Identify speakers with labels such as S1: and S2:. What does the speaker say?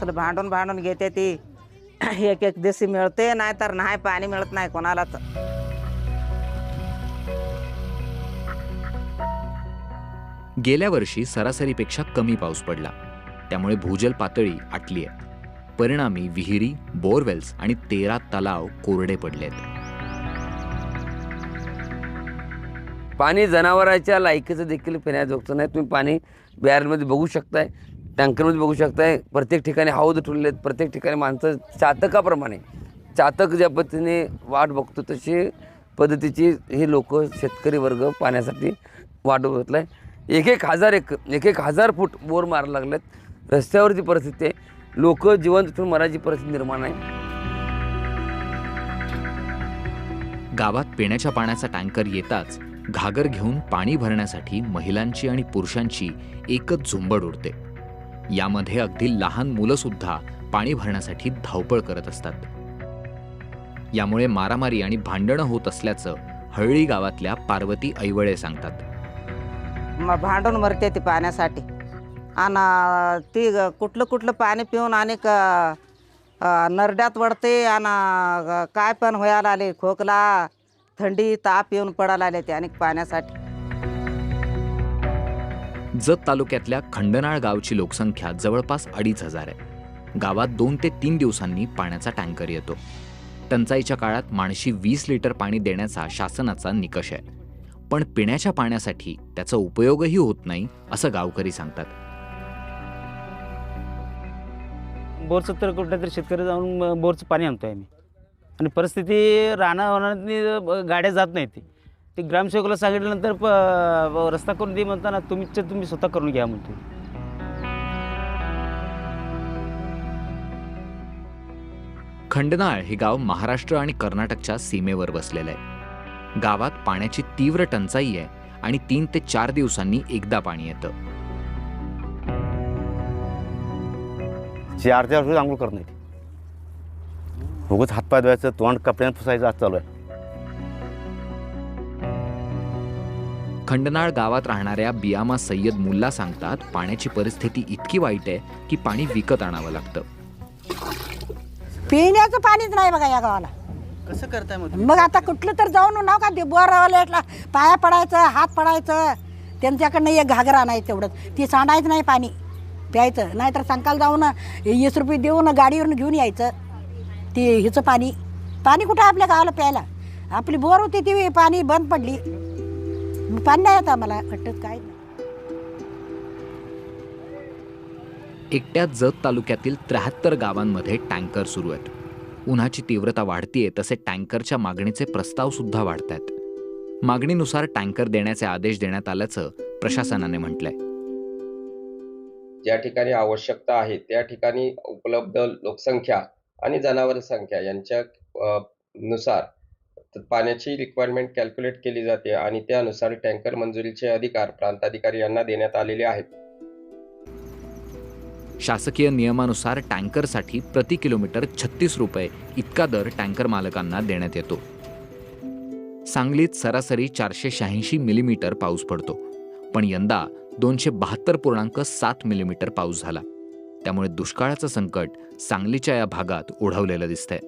S1: असलं भांडून भांडून घेते ती. एक एक दिवशी मिळते नाही तर नाही पाणी मिळत नाही कोणालाच.
S2: गेल्या वर्षी सरासरीपेक्षा कमी पाऊस पडला. त्यामुळे भूजल पातळी आटली आहे. परिणामी विहिरी बोरवेल्स आणि तेरा तलाव कोरडे पडलेत.
S3: पाणी जनावरांच्या लायकीचं देखील पिण्याजोगतं नाही. तुम्ही पाणी बॅरलमध्ये बघू शकताय. टँकरमध्ये बघू शकताय प्रत्येक ठिकाणी हौद ठेवले आहेत प्रत्येक ठिकाणी माणसं चातकाप्रमाणे. चातक ज्या पद्धतीने वाट बघतो तशी पद्धतीची हे लोक शेतकरी वर्ग पाण्यासाठी वाट बघतला आहे एक एक हजार एक एक एक हजार फूट बोर मारायला लागलेत. रस्त्यावरची परिस्थिती आहे. लोक जिवंत ठेवून मरायची परिस्थिती निर्माण आहे.
S2: गावात पिण्याच्या पाण्याचा टँकर येताच घागर घेऊन पाणी भरण्यासाठी महिलांची आणि पुरुषांची एकच झुंबड उडते. यामध्ये अगदी लहान मुलं सुद्धा पाणी भरण्यासाठी धावपळ करत असतात. यामुळे मारामारी आणि भांडणं होत असल्याचं हळळी गावातल्या पार्वती ऐवळे सांगतात.
S1: मग भांडून मरते ती पाण्यासाठी. आणि ती ग- कुठलं कुठलं पाणी पिऊन आणि नरड्यात वडते आणि काय पण व्हायला आले खोकला थंडी ताप येऊन पडायला आले ते अनेक पाण्यासाठी.
S2: जत तालुक्यातल्या खंडनाळ गावची लोकसंख्या जवळपास अडीच हजार आहे. गावात दोन ते तीन दिवसांनी पाण्याचा टँकर येतो. टंचाईच्या काळात माणशी वीस लिटर पाणी देण्याचा शासनाचा निकष आहे. पण पिण्याच्या पाण्यासाठी त्याचा उपयोगही होत नाही असं गावकरी सांगतात.
S4: बोरचं तर कुठल्या तरी शेतकरी जाऊन बोरचं पाणी आणतो आहे आम्ही. आणि परिस्थिती राहणार गाड्या जात नाही ती ते ग्रामसेवकाला सांगितल्यानंतर प रस्ता करून दे म्हणताना तुम्हीच तुम्ही स्वतः करून घ्या म्हणतो.
S2: खंडनाळ हे गाव महाराष्ट्र आणि कर्नाटकच्या सीमेवर वसलेलं आहे. गावात पाण्याची तीव्र टंचाई आहे आणि तीन ते चार दिवसांनी एकदा पाणी येतं.
S5: चार चार वर्ष आंघोळ करत नाही उगच हातपाय धुवायचं तोंड कपड्यानं पुसायचं आज चालू आहे.
S2: खंडनाळ गावात राहणाऱ्या बियामा सय्यद मुल्ला सांगतात पाण्याची परिस्थिती इतकी वाईट आहे की पाणी विकत आणावं लागतं.
S6: पिण्याचं पाणीच नाही बघा या गावाला.
S7: कसं करताय मग
S6: मग आता कुठलं तर जाऊन नाव का ते बोरवाल्याला पाया पडायचं हात पडायचं. त्यांच्याकडनं एक घागर आणायचं तेवढंच. ती सांडायचं नाही पाणी. प्यायचं. नाहीतर संकाल जाऊन वीस रुपये देऊन गाडीवरून घेऊन यायचं. ती हिचं पाणी. पाणी कुठं आपल्या गावाला प्यायला? आपली बोर होती ती पाणी बंद पडली. नाही आता आम्हाला काय नाही.
S2: एकट्या जत तालुक्यातील त्र्याहत्तर गावांमध्ये टँकर सुरू आहेत. उन्हाची तीव्रता वाढतीये तसे टँकरच्या मागणीचे प्रस्ताव सुद्धा वाढत आहेत मागणीनुसार टँकर देण्याचे आदेश देण्यात आल्याचं प्रशासनाने म्हटलंय.
S8: ज्या ठिकाणी आवश्यकता आहे त्या ठिकाणी उपलब्ध लोकसंख्या आणि जनावर संख्या यांच्या नुसार पाण्याची रिक्वायरमेंट कॅल्क्युलेट केली जाते आणि त्यानुसार टँकर मंजुरीचे अधिकार प्रांताधिकारी यांना देण्यात आलेले आहेत.
S2: शासकीय नियमानुसार टँकरसाठी प्रति किलोमीटर छत्तीस रुपये इतका दर टँकर मालकांना देण्यात येतो. सांगलीत सरासरी चारशे शहाऐंशी मिलीमीटर पाऊस पडतो. पण यंदा दोनशे बहात्तर पूर्णांक सात मिलीमीटर पाऊस झाला. त्यामुळे दुष्काळाचं संकट सांगलीच्या या भागात ओढवलेलं दिसतंय.